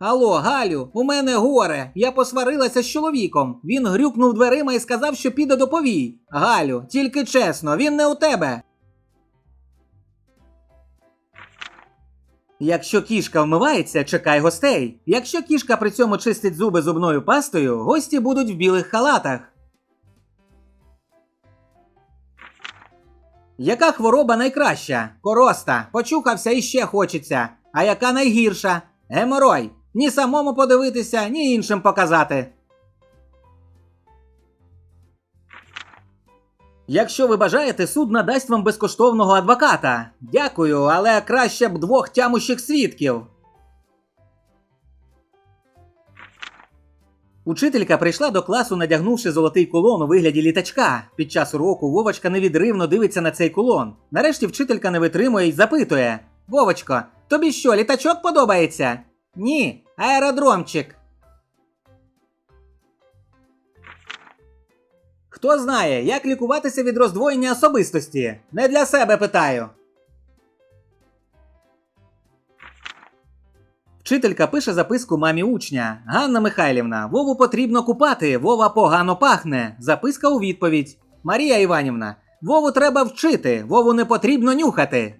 Алло, Галю, у мене горе. Я посварилася з чоловіком. Він грюкнув дверима і сказав, що піде до повій. Галю, тільки чесно, він не у тебе. Якщо кішка вмивається, чекай гостей. Якщо кішка при цьому чистить зуби зубною пастою, гості будуть в білих халатах. Яка хвороба найкраща? Короста. Почухався і ще хочеться. А яка найгірша? Геморой. Ні самому подивитися, ні іншим показати. Якщо ви бажаєте, суд надасть вам безкоштовного адвоката. Дякую, але краще б двох тямущих свідків. Учителька прийшла до класу, надягнувши золотий кулон у вигляді літачка. Під час уроку Вовочка невідривно дивиться на цей кулон. Нарешті вчителька не витримує і запитує: Вовочко, тобі що, літачок подобається? Ні, аеродромчик. Хто знає, як лікуватися від роздвоєння особистості? Не для себе питаю. Вчителька пише записку мамі учня. Ганна Михайлівна, Вову потрібно купати, Вова погано пахне. Записка у відповідь. Марія Іванівна, Вову треба вчити, Вову не потрібно нюхати.